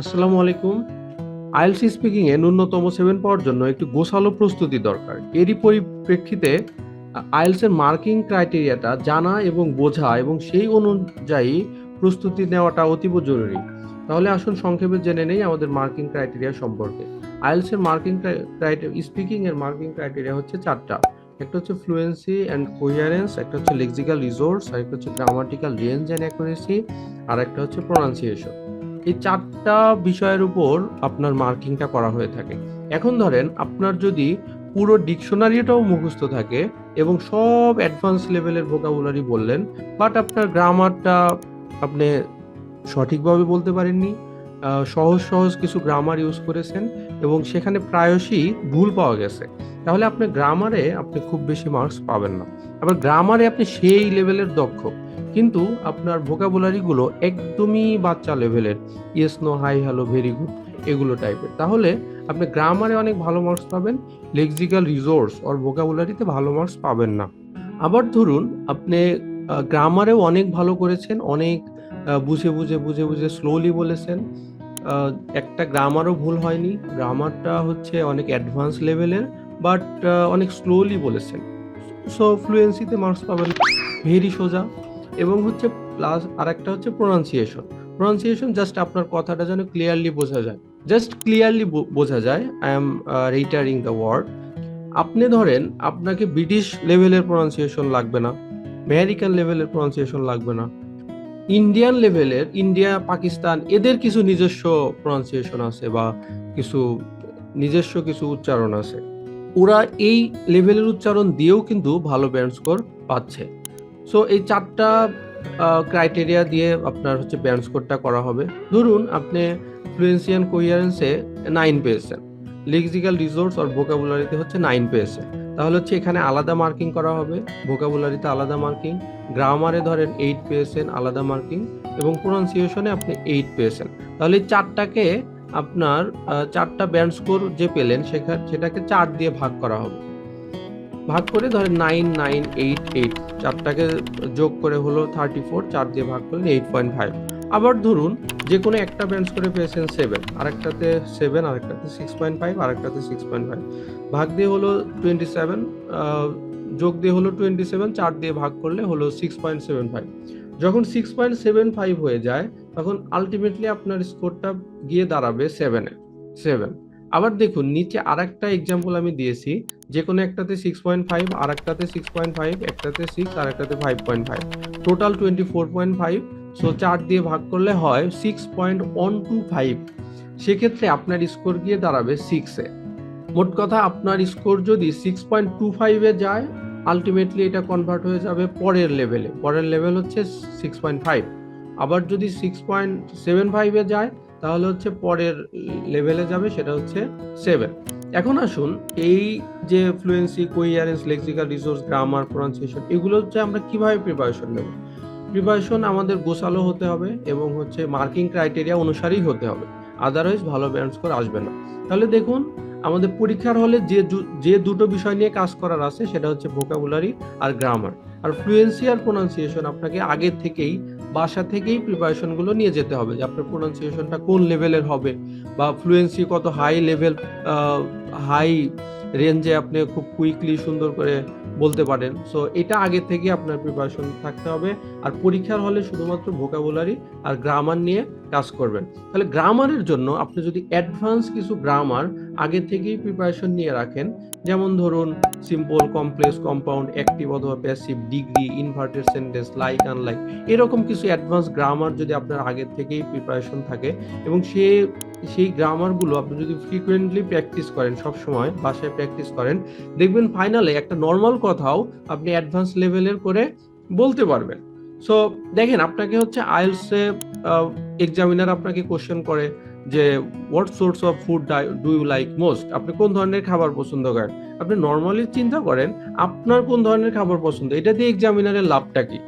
আসসালামু আলাইকুম। ILC speaking এ ন্যূনতম সেভেন পাওয়ার জন্য একটি গোছালো প্রস্তুতি দরকার। এরই পরিপ্রেক্ষিতে আইএলস এর মার্কিং ক্রাইটেরিয়াটা জানা এবং বোঝা এবং সেই অনুযায়ী প্রস্তুতি নেওয়াটা অতীব জরুরি। তাহলে আসুন সংক্ষেপে জেনে নেই আমাদের মার্কিং ক্রাইটেরিয়া সম্পর্কে। আইএলস এর মার্কিং ক্রাইটেরিয়া স্পিকিং এর মার্কিং ক্রাইটেরিয়া হচ্ছে চারটা। একটা হচ্ছে ফ্লুয়েন্সি অ্যান্ড কোহিয়ারেন্স একটা হচ্ছে লেক্সিক্যাল রিসোর্স আর একটা হচ্ছে গ্রামাটিক্যাল রেঞ্জ অ্যান্ড অ্যাকুরেসি আর একটা হচ্ছে প্রোনাউন্সিয়েশন এই চারটা বিষয়ের উপর আপনার মার্কিংটা করা হয়ে থাকে। এখন ধরেন আপনার যদি পুরো ডিকশনারিটাও মুখস্থ থাকে এবং সব অ্যাডভান্স লেভেলের ভোকাবুলারি বললেন, বাট আপনার গ্রামারটা আপনি সঠিকভাবে বলতে পারেননি সহজ সহজ কিছু গ্রামার ইউজ করেছেন এবং সেখানে প্রায়শই ভুল পাওয়া গেছে। তাহলে আপনি গ্রামারে আপনি খুব বেশি মার্কস পাবেন না। আবার গ্রামারে আপনি সেই লেভেলের দক্ষ। কিন্তু আপনার ভোকাবুলারি গুলো একদমই বাচ্চা লেভেলের yes no hi hello very good এগুলো টাইপের তাহলে আপনি গ্রামারে অনেক ভালো মার্কস পাবেন লেক্সিক্যাল রিসোর্স ওর ভোকাবুলারিতে ভালো মার্কস পাবেন না। আবার ধরুন, আপনি গ্রামারেও অনেক ভালো করেছেন, অনেক বুঝে বুঝে বুঝে বুঝে স্লোলি বলেছেন। একটা গ্রামারও ভুল হয়নি। গ্রামারটা হচ্ছে অনেক অ্যাডভান্স লেভেলের বাট অনেক স্লোলি বলেছেন। সো ফ্লুয়েন্সিতে মার্কস পাবেন ভেরি সোজা। এবং হচ্ছে প্লাস আর একটা হচ্ছে প্রোনাউন্সিয়েশন প্রোনাউন্সিয়েশন জাস্ট আপনার কথাটা যেন ক্লিয়ারলি বোঝা যায়। জাস্ট ক্লিয়ারলি বোঝা যায় I am reiterating the word আপনি ধরেন, আপনাকে ব্রিটিশ লেভেলের প্রোনাউন্সিয়েশন লাগবে না। আমেরিকান লেভেলের প্রোনাউন্সিয়েশন লাগবে না। ইন্ডিয়ান লেভেলের ইন্ডিয়া পাকিস্তান এদের কিছু নিজস্ব প্রোনাউন্সিয়েশন আছে বা কিছু নিজস্ব কিছু উচ্চারণ আছে। ওরা এই লেভেলের উচ্চারণ দিয়েও কিন্তু ভালো ব্যান্ড স্কোর পাচ্ছে। সো এই চারটা ক্রাইটেরিয়া দিয়ে আপনার হচ্ছে ব্যান্ড স্কোরটা করা হবে। ধরুন, আপনি ফ্লুয়েন্সিয়ান কোহিয়ারেন্সে নাইন পেয়েছেন। লেক্সিক্যাল রিসোর্স আর ভোকাবুলারিতে হচ্ছে নাইন পেয়েছেন তাহলে হচ্ছে এখানে আলাদা মার্কিং করা হবে। ভোকাবুলারিতে আলাদা মার্কিং গ্রামারে ধরেন এইট পেয়েছেন আলাদা মার্কিং এবং প্রোনাউন্সিয়েশনে আপনি এইট পেয়েছেন তাহলে চারটাকে আপনার চারটা ব্যান্ড স্কোর যে পেলেন সেখানে সেটাকে চার দিয়ে ভাগ করা হবে। ভাগ করে ধরেন নাইন নাইন এইট এইট চারটাকে যোগ করে হলো থার্টি ফোর চার দিয়ে ভাগ করলেন এইট পয়েন্ট ফাইভ আবার ধরুন, যে কোনো একটা ব্যান্ড করে পেয়েছেন সেভেন আরেকটাতে সেভেন আরেকটাতে সিক্স পয়েন্ট ফাইভ আরেকটাতে সিক্স পয়েন্ট ফাইভ ভাগ দিয়ে হলো টোয়েন্টি সেভেন যোগ দিয়ে হলো টোয়েন্টি সেভেন চার দিয়ে ভাগ করলে হলো সিক্স পয়েন্ট সেভেন ফাইভ যখন সিক্স পয়েন্ট সেভেন ফাইভ হয়ে যায়, তখন আলটিমেটলি আপনার স্কোরটা গিয়ে দাঁড়াবে সেভেনে সেভেন আবার দেখুন, নিচে আর একটা এক্সাম্পল আমি দিয়েছি, যে কোনো একটাতে সিক্স পয়েন্ট ফাইভ আর একটাতে সিক্স পয়েন্ট ফাইভ একটাতে সিক্স আর একটাতে five point five total twenty four point five so চার দিয়ে ভাগ করলে হয় six point one two five সেক্ষেত্রে আপনার স্কোর গিয়ে দাঁড়াবে সিক্সে মোট কথা, আপনার স্কোর যদি সিক্স পয়েন্ট টু ফাইভে যায় আলটিমেটলি এটা কনভার্ট হয়ে যাবে পরের লেভেলে পরের লেভেল হচ্ছে সিক্স পয়েন্ট ফাইভ আবার যদি সিক্স পয়েন্ট সেভেন ফাইভে যায়, তাহলে হচ্ছে পরের লেভেলে যাবে, সেটা হচ্ছে সেভেন এখন আসুন, এই যে fluency coherence lexical resource grammar pronunciation এগুলো হচ্ছে আমরা কীভাবে প্রিপারেশন নেব? প্রিপারেশন আমাদের গোছালো হতে হবে এবং হচ্ছে মার্কিং ক্রাইটেরিয়া অনুসারেই হতে হবে। আদারওয়াইজ ভালো ব্যান্ড স্কোর আসবে না। তাহলে দেখুন, আমাদের পরীক্ষার হলে যে যে দুটো বিষয় নিয়ে কাজ করার আছে সেটা হচ্ছে ভোকাবুলারি আর গ্রামার আর ফ্লুয়েন্সি আর প্রোনাউন্সিয়েশন আপনাকে আগে থেকেই, বাসা থেকেই প্রিপারেশনগুলো নিয়ে যেতে হবে যে আপনার প্রোনাউন্সিয়েশনটা কোন লেভেলের হবে বা ফ্লুয়েন্সি কত হাই লেভেল হাই রেঞ্জে আপনি খুব কুইকলি সুন্দর করে বলতে পারেন। সো এটা আগে থেকে আপনার প্রিপারেশন থাকতে হবে। আর পরীক্ষার হলে শুধুমাত্র ভোকাবুলারি আর গ্রামার নিয়ে কাজ করবেন। তাহলে গ্রামারের জন্য আপনি যদি অ্যাডভান্স কিছু গ্রামার আগে থেকেই প্রিপারেশন নিয়ে রাখেন, যেমন ধরুন সিম্পল কমপ্লেক্স কম্পাউন্ড অ্যাক্টিভ অথবা passive degree inverted sentence like unlike এরকম কিছু অ্যাডভান্স গ্রামার যদি আপনার আগে থেকেই প্রিপারেশন থাকে এবং সে, সেই গ্রামারগুলো আপনি যদি ফ্রিকুয়েন্টলি প্র্যাকটিস করেন সব সময় বাসায় প্র্যাকটিস করেন, দেখবেন ফাইনালে একটা নর্মাল কথাও আপনি অ্যাডভান্স লেভেলের করে বলতে পারবেন। সো দেখেন, আপনাকে হচ্ছে আইএলসে এক্সামিনার আপনাকে কোশ্চেন করে যে what source of food do you like most আপনি কোন ধরনের খাবার পছন্দ করেন? আপনি নর্মালি চিন্তা করেন আপনার কোন ধরনের খাবার পছন্দ? এটা দিয়ে এক্সামিনারের লাভটা কি?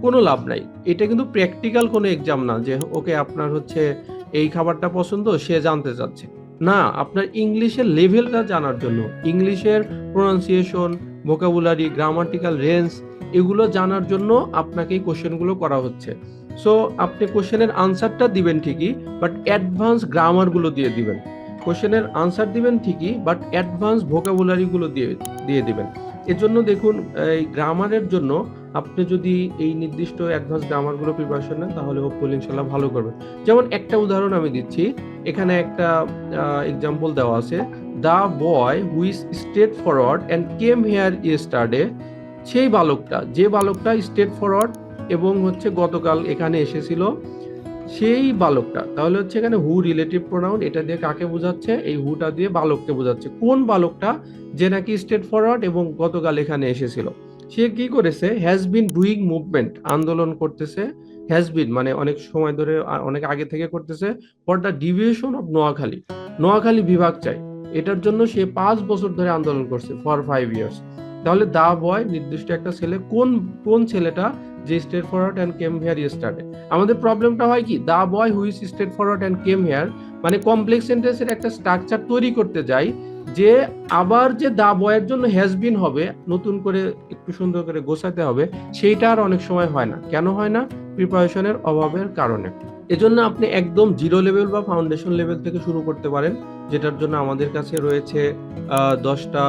কোনো লাভ নাই। এটা কিন্তু প্র্যাকটিক্যাল কোনো এক্সাম না যে, ওকে, আপনার হচ্ছে এই খাবারটা পছন্দ, সে জানতে চাচ্ছে। না, আপনার ইংলিশের লেভেলটা জানার জন্য। ইংলিশের প্রোনাউন্সিয়েশন ভোকাবুলারি গ্রামাটিক্যাল রেঞ্জ এগুলো জানার জন্য আপনাকে এই কোশ্চেনগুলো করা হচ্ছে। সো আপনি কোশ্চেনের আনসারটা দিবেন ঠিকই বাট অ্যাডভান্স গ্রামারগুলো দিয়ে দিবেন। কোশ্চেনের আনসার দিবেন ঠিকই বাট অ্যাডভান্স ভোকাবুলারিগুলো দিয়ে দিয়ে দিবেন। এর জন্য দেখুন, এই গ্রামারের জন্য আপনি যদি এই নির্দিষ্ট অ্যাডভান্স গ্রামারগুলো প্রিপারেশন নেন, তাহলে হোপফুলি ইনশাল্লাহ ভালো করবেন। যেমন একটা উদাহরণ আমি দিচ্ছি, এখানে একটা এক্সাম্পল দেওয়া আছে। The boy who's straight forward and came here yesterday সেই বালকটা, যে বালকটা স্ট্রেট ফরওয়ার্ড এবং হচ্ছে গতকাল এখানে এসেছিল সেই বালকটা। তাহলে হচ্ছে এখানে হু রিলেটিভ প্রোনাউন এটা দিয়ে কাকে বোঝাচ্ছে? এই হুটা দিয়ে বালককে বোঝাচ্ছে। কোন বালকটা? যে নাকি স্ট্রেট ফরওয়ার্ড এবং গতকাল এখানে এসেছিল। সে কি করেছে? হ্যাজ বিন ডুইং মুভমেন্ট আন্দোলন করতেছে। হ্যাজ বিন মানে অনেক সময় ধরে অনেক আগে থেকে করতেছে for the deviation of Noakhali. Noakhali বিভাগ চাই। এটার জন্য সে পাঁচ বছর ধরে আন্দোলন করছে ফর ফাইভ ইয়ার্স তাহলে দা বয়, নির্দিষ্ট একটা ছেলে, কোন কোন ছেলেটা যে state forward and came here yesterday আমাদের প্রবলেমটা হয় কি? The boy who's state forward and came here মানে কমপ্লেক্স সেন্টেন্সের একটা স্ট্রাকচার তৈরি করতে যাই, যে আবার যে দা বয়ের জন্য হ্যাজ বিন হবে, নতুন করে একটু সুন্দর করে গোছাতে হবে, সেইটা আর অনেক সময় হয় না। কেন হয় না? প্রিপারেশনের অভাবের কারণে। এজন্য আপনি একদম জিরো লেভেল বা ফাউন্ডেশন লেভেল থেকে শুরু করতে পারেন, যেটার জন্য আমাদের কাছে রয়েছে দশটা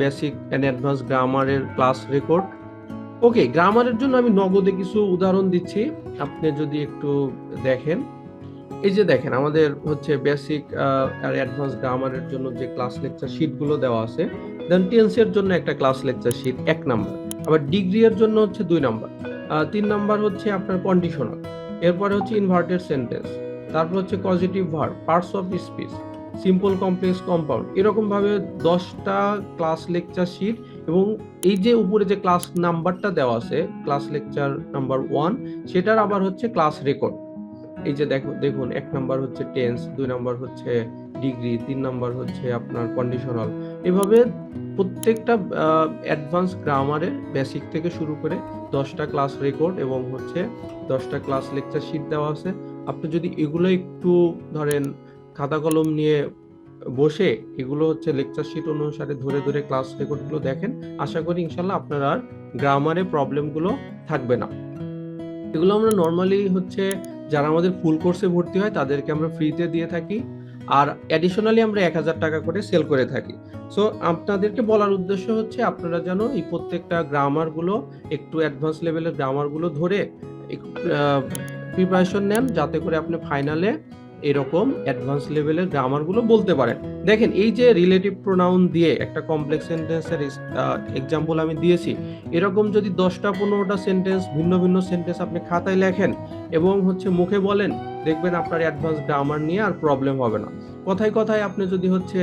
বেসিক অ্যান্ড অ্যাডভান্স গ্রামারের ক্লাস রেকর্ড ওকে গ্রামারের জন্য আমি নগদে কিছু উদাহরণ দিচ্ছি। আপনি যদি একটু দেখেন। এই যে দেখেন, আমাদের হচ্ছে বেসিক আর অ্যাডভান্স গ্রামারের জন্য যে ক্লাস লেকচার শিটগুলো দেওয়া আছে দেন টেন্সের জন্য একটা ক্লাস লেকচার শিট এক নাম্বার আবার ডিগ্রি এর জন্য হচ্ছে দুই নাম্বার তিন নাম্বার হচ্ছে আপনার কন্ডিশনাল এরপরে হচ্ছে ইনভার্টেড সেন্টেন্স তারপর হচ্ছে positive verb parts of speech simple complex compound এরকম ভাবে দশটা ক্লাস লেকচার শিট এবং এই যে উপরে যে ক্লাস নাম্বারটা দেওয়া আছে ক্লাস লেকচার নাম্বার ওয়ান সেটার আবার হচ্ছে ক্লাস রেকর্ড এই যে দেখো, দেখুন, এক নাম্বার হচ্ছে টেন্স দুই নাম্বার হচ্ছে ডিগ্রি তিন নাম্বার হচ্ছে আপনার কন্ডিশনাল এভাবে প্রত্যেকটা অ্যাডভান্স গ্রামারে বেসিক থেকে শুরু করে দশটা ক্লাস রেকর্ড এবং হচ্ছে দশটা ক্লাস লেকচার শিট দেওয়া আছে। আপনি যদি এগুলো একটু ধরেন খাতা কলম নিয়ে বসে এগুলো হচ্ছে লেকচার শিট অনুসারে ধরে ধরে ক্লাস রেকর্ডগুলো দেখেন। আশা করি ইনশাল্লাহ আপনার আর গ্রামারে প্রবলেমগুলো থাকবে না। এগুলো আমরা নর্মালি হচ্ছে যারা আমাদের ফুল কোর্সে ভর্তি হয় তাদেরকে আমরা ফ্রিতে দিয়ে থাকি। আর অ্যাডিশনালি আমরা এক হাজার টাকা করে সেল করে থাকি। সো আপনাদেরকে বলার উদ্দেশ্য হচ্ছে আপনারা যেন এই প্রত্যেকটা গ্রামারগুলো একটু অ্যাডভান্স লেভেলের গ্রামারগুলো ধরে প্রিপারেশন নেন যাতে করে আপনি ফাইনালে এরকম অ্যাডভান্স লেভেলের গ্রামারগুলো বলতে পারেন। দেখেন, এই যে রিলেটিভ প্রোনাউন দিয়ে একটা কমপ্লেক্স সেন্টেন্সের এক্সাম্পল আমি দিয়েছি, এরকম যদি দশটা পনেরোটা সেন্টেন্স ভিন্ন ভিন্ন সেন্টেন্স আপনি খাতায় লেখেন এবং হচ্ছে মুখে বলেন, দেখবেন আপনার অ্যাডভান্স গ্রামার নিয়ে আর প্রবলেম হবে না। কথায় কথায় আপনি যদি হচ্ছে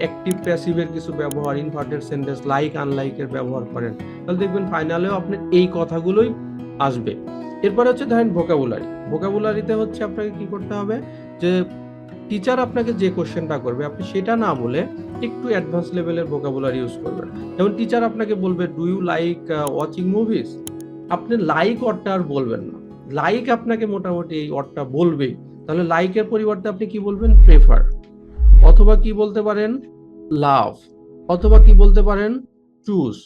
অ্যাক্টিভ প্যাসিভের কিছু ব্যবহার ইনভার্টেড সেন্টেন্স লাইক আনলাইকের ব্যবহার করেন, তাহলে দেখবেন ফাইনালেও আপনার এই কথাগুলোই আসবে। এরপরে হচ্ছে ধরেন ভোকাবুলারি ভোকাবুলারিতে হচ্ছে আপনাকে কি করতে হবে? যে টিচার আপনাকে যে কোশ্চেনটা করবে, আপনি সেটা না বলে একটু অ্যাডভান্স লেভেলের ভোকাবুলারি ইউজ করবেন। যেমন টিচার আপনাকে বলবে do you like watching movies আপনি লাইক অর্ডটা আর বলবেন না। লাইক আপনাকে মোটামুটি এই অর্ডটা বলবেই। তাহলে লাইকের পরিবর্তে আপনি কি বলবেন? প্রেফার অথবা কি বলতে পারেন? লাভ অথবা কি বলতে পারেন? চুজ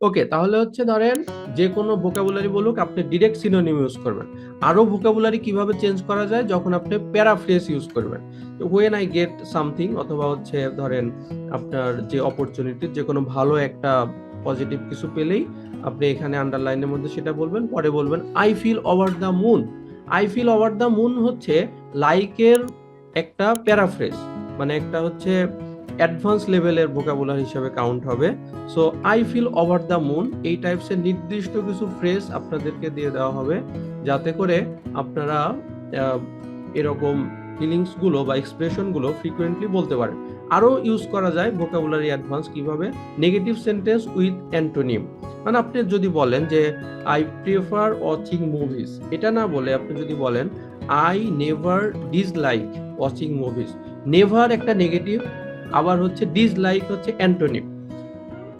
ওকে তাহলে হচ্ছে ধরেন যে কোনো ভোকাবুলারি বলুক, আপনি ডিরেক্ট সিনোনিম ইউজ করবেন। আরও ভোকাবুলারি কীভাবে চেঞ্জ করা যায়? যখন আপনি প্যারাফ্রেস ইউজ করবেন। হোয়েন আই গেট সামথিং অথবা হচ্ছে ধরেন আপনার যে অপরচুনিটি যে কোনো ভালো একটা পজিটিভ কিছু পেলেই আপনি এখানে আন্ডারলাইনের মধ্যে সেটা বলবেন, পরে বলবেন I feel over the moon I feel over the moon হচ্ছে লাইকের একটা প্যারাফ্রেস মানে একটা হচ্ছে অ্যাডভান্স লেভেলের ভোকাবুলার হিসেবে কাউন্ট হবে। So I feel over the moon এই টাইপসের নির্দিষ্ট কিছু ফ্রেজ আপনাদেরকে দিয়ে দেওয়া হবে, যাতে করে আপনারা এরকম ফিলিংসগুলো বা এক্সপ্রেশনগুলো ফ্রিকোয়েন্টলি বলতে পারেন। আরও ইউজ করা যায় ভোকাবুলারি অ্যাডভান্স কীভাবে? নেগেটিভ সেন্টেন্স উইথ অ্যান্টোনিম মানে আপনি যদি বলেন যে আই প্রিফার ওয়াচিং মুভিজ এটা না বলে আপনি যদি বলেন I never dislike watching movies never একটা নেগেটিভ আবার হচ্ছে ডিসলাইক হচ্ছে অ্যান্টোনিম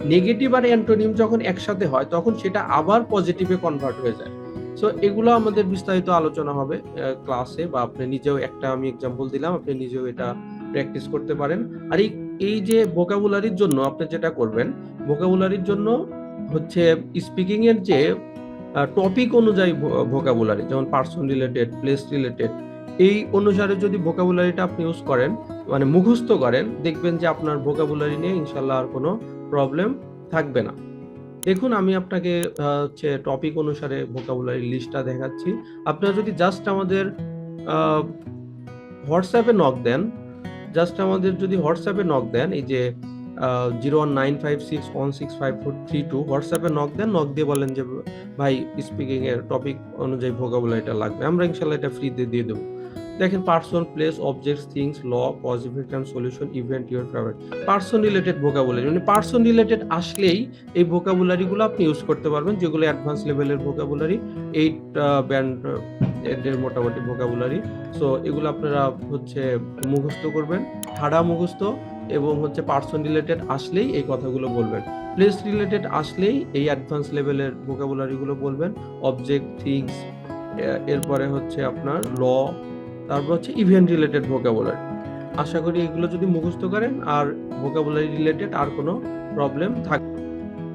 নেগেটিভ আর অ্যান্টোনিম যখন একসাথে হয়, তখন সেটা আবার পজিটিভে কনভার্ট হয়ে যায়। সো এগুলো আমাদের বিস্তারিত আলোচনা হবে ক্লাসে বা আপনি নিজেও একটা আমি এক্সাম্পল দিলাম, আপনি নিজেও এটা প্র্যাকটিস করতে পারেন। আর এই এই যে ভোকাবুলারির জন্য আপনি যেটা করবেন ভোকাবুলারির জন্য হচ্ছে স্পিকিং এর যে টপিক অনুযায়ী ভোকাবুলারি যেমন পার্সন রিলেটেড প্লেস রিলেটেড এই অনুসারে যদি ভোকাবুলারিটা আপনি ইউজ করেন মানে মুখস্থ করেন, দেখবেন যে আপনার ভোকাবুলারি নিয়ে ইনশাল্লাহ আর কোনো প্রবলেম থাকবে না। দেখুন, আমি আপনাকে হচ্ছে টপিক অনুসারে ভোকাবুলারি লিস্টটা দেখাচ্ছি। আপনারা যদি জাস্ট আমাদের হোয়াটসঅ্যাপে নক দেন জাস্ট আমাদের যদি হোয়াটসঅ্যাপে নক দেন, এই যে zero one nine five six one six five four three two হোয়াটসঅ্যাপে নক দেন নক দিয়ে বলেন যে, ভাই স্পিকিং এর টপিক অনুযায়ী ভোকাবুলারিটা লাগবে। আমরা ইনশাল্লাহ এটা ফ্রিতে দিয়ে দেবো। দেখেন person place objects things law positive solution event your favourite person related vocabulary মানে পার্সন রিলেটেড আসলেই এই ভোকাবুলারিগুলো আপনি ইউজ করতে পারবেন, যেগুলো অ্যাডভান্স লেভেলের ভোকাবুলারি এইট ব্যান্ড এর মোটামুটি ভোকাবুলারি সো এগুলো আপনারা হচ্ছে মুখস্থ করবেন। ঠাড়া মুখস্থ এবং হচ্ছে পার্সন রিলেটেড আসলেই এই কথাগুলো বলবেন। প্লেস রিলেটেড আসলেই এই অ্যাডভান্স লেভেলের ভোকাবুলারিগুলো বলবেন। অবজেক্ট থিংস এরপরে হচ্ছে আপনার ল তারপর হচ্ছে ইভেন্ট রিলেটেড ভোকাবুলারি আশা করি এগুলো যদি মুখস্থ করেন আর ভোকাবুলারি রিলেটেড আর কোনো প্রবলেম থাকবে